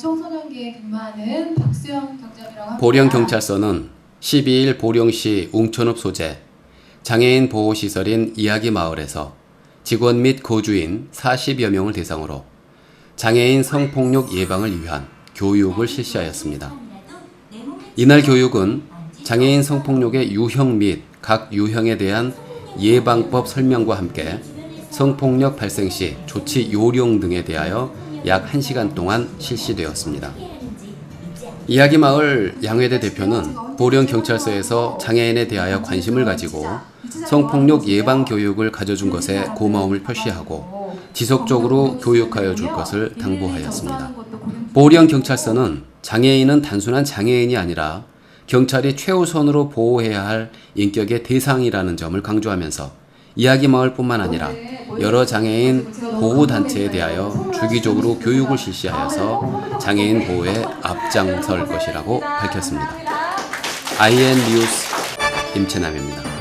청소년기에 근무하는 박수영 경장이라고 합니다. 보령 경찰서는 12일 보령시 웅천읍 소재 장애인 보호시설인 이야기마을에서 직원 및 거주인 40여 명을 대상으로 장애인 성폭력 예방을 위한 교육을 실시하였습니다. 이날 교육은 장애인 성폭력의 유형 및 각 유형에 대한 예방법 설명과 함께 성폭력 발생 시 조치 요령 등에 대하여 약 1시간 동안 실시되었습니다. 이야기 마을 양회대 대표는 보령 경찰서에서 장애인에 대하여 관심을 가지고 성폭력 예방 교육을 가져준 것에 고마움을 표시하고 지속적으로 교육하여 줄 것을 당부하였습니다. 보령 경찰서는 장애인은 단순한 장애인이 아니라 경찰이 최우선으로 보호해야 할 인격의 대상이라는 점을 강조하면서 이야기 마을뿐만 아니라 여러 장애인 보호단체에 대하여 주기적으로 교육을 실시하여서 장애인 보호에 앞장설 것이라고 밝혔습니다. IN 뉴스 임채남입니다.